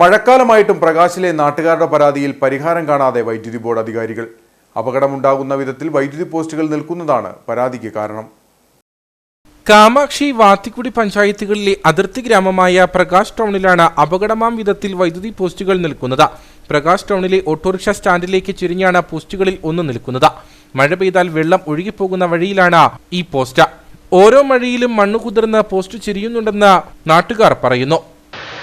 മഴക്കാലമായിട്ടും പ്രകാശിലെ നാട്ടുകാരുടെ പരാതിയിൽ പരിഹാരം കാണാതെ വൈദ്യുതി ബോർഡ് അധികാരികൾ. അപകടമുണ്ടാകുന്ന വിധത്തിൽ വൈദ്യുതി പോസ്റ്റുകൾ നിൽക്കുന്നതാണ് പരാതിക്ക് കാരണം. കാമാക്ഷി വാത്തിക്കുടി പഞ്ചായത്തുകളിലെ അതിർത്തി ഗ്രാമമായ പ്രകാശ് ടൗണിലാണ് അപകടമാം വിധത്തിൽ വൈദ്യുതി പോസ്റ്റുകൾ നിൽക്കുന്നത്. പ്രകാശ് ടൗണിലെ ഓട്ടോറിക്ഷ സ്റ്റാൻഡിലേക്ക് ചുരിഞ്ഞാണ് പോസ്റ്റുകളിൽ ഒന്ന് നിൽക്കുന്നത്. മഴ പെയ്താൽ വെള്ളം ഒഴുകിപ്പോകുന്ന വഴിയിലാണ് ഈ പോസ്റ്റ്. ഓരോ മഴയിലും മണ്ണു കുതിർന്ന് പോസ്റ്റ് ചിരിയുന്നുണ്ടെന്ന് നാട്ടുകാർ പറയുന്നു.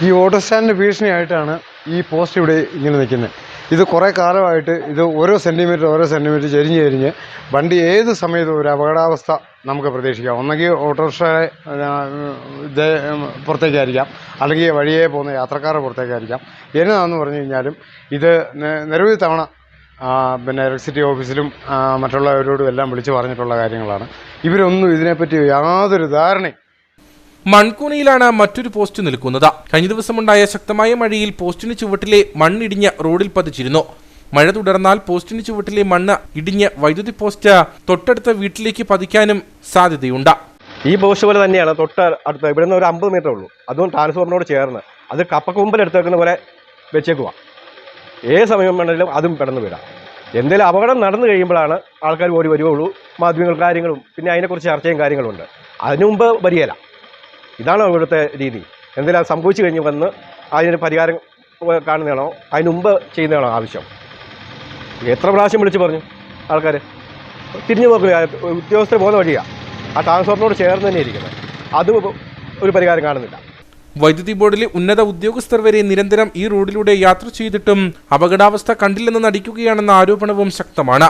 ഈ ഓട്ടോ സ്റ്റാൻഡിന് ഭീഷണിയായിട്ടാണ് ഈ പോസ്റ്റ് ഇവിടെ ഇങ്ങനെ നിൽക്കുന്നത്. ഇത് കുറേ കാലമായിട്ട് ഇത് ഓരോ സെന്റിമീറ്റർ ഓരോ സെന്റിമീറ്റർ ചെരിഞ്ഞ് ചെരിഞ്ഞ് വണ്ടി ഏത് സമയത്തും ഒരു അപകടാവസ്ഥ നമുക്ക് പ്രതീക്ഷിക്കാം. ഒന്നെങ്കിൽ ഓട്ടോറിക്ഷയെ പുറത്തേക്കായിരിക്കാം. അല്ലെങ്കിൽ വഴിയെ പോകുന്ന യാത്രക്കാരെ പുറത്തേക്കായിരിക്കാം. എന്നതാണെന്ന് പറഞ്ഞു കഴിഞ്ഞാലും ഇത് നിരവധി തവണ പിന്നെ ഇലക്ട്രിസിറ്റി ഓഫീസിലും മറ്റുള്ളവരോടും എല്ലാം വിളിച്ചു പറഞ്ഞിട്ടുള്ള കാര്യങ്ങളാണ്. ഇവരൊന്നും ഇതിനെപ്പറ്റി യാതൊരു ധാരണയും മൺകൂനയിലാണ് മറ്റൊരു പോസ്റ്റ് നിൽക്കുന്നത്. കഴിഞ്ഞ ദിവസമുണ്ടായ ശക്തമായ മഴയിൽ പോസ്റ്റിന് ചുവട്ടിലെ മണ്ണിടിഞ്ഞ് റോഡിൽ പതിച്ചിരുന്നു. മഴ തുടർന്നാൽ പോസ്റ്റിന് ചുവട്ടിലെ മണ്ണ് ഇടിഞ്ഞ് വൈദ്യുതി പോസ്റ്റ് തൊട്ടടുത്ത വീട്ടിലേക്ക് പതിക്കാനും സാധ്യതയുണ്ട്. ഈ പോസ്റ്റ് പോലെ തന്നെയാണ് തൊട്ട് അടുത്ത് ഇവിടെ നിന്ന് ഒരു അമ്പത് മീറ്റർ ഉള്ളൂ. അതും ട്രാൻസ്ഫോമറിനോട് ചേർന്ന്. അത് കപ്പക്കൊമ്പിൽ എടുത്തേക്കുന്ന പോലെ വെച്ചേക്കുക ഏത് സമയം വേണമെങ്കിലും അതും പെട്ടെന്ന് വരാം. എന്തെങ്കിലും അപകടം നടന്നു കഴിയുമ്പോഴാണ് ആൾക്കാർ ഓടി വരുവുള്ളൂ മാധ്യമങ്ങൾ കാര്യങ്ങളും പിന്നെ അതിനെക്കുറിച്ച് ചർച്ചയും കാര്യങ്ങളും ഉണ്ട് അതിനു മുമ്പ് വരികയില്ല. ഇതാണ് ഇവിടുത്തെ രീതി. എന്തെങ്കിലും സംഭവിച്ചു കഴിഞ്ഞ് വന്ന് അതിന് പരിഹാരം കാണുന്നതാണോ? അതിന് മുമ്പ് ചെയ്യുന്നതാണോ ആവശ്യം? എത്ര പ്രാവശ്യം വിളിച്ച് പറഞ്ഞു ആൾക്കാർ തിരിഞ്ഞു നോക്കുക ഉദ്യോഗസ്ഥർ പോകുന്ന വഴിയാണ് ആ ട്രാൻസ്ഫോർമറിനോട് ചേർന്ന് തന്നെ ഇരിക്കുന്നത് അത് ഒരു പരിഹാരം കാണുന്നില്ല. വൈദ്യുതി ബോർഡിലെ ഉന്നത ഉദ്യോഗസ്ഥർ വരെ നിരന്തരം ഈ റോഡിലൂടെ യാത്ര ചെയ്തിട്ടും അപകടാവസ്ഥ കണ്ടില്ലെന്ന് നടിക്കുകയാണെന്ന ആരോപണവും ശക്തമാണ്.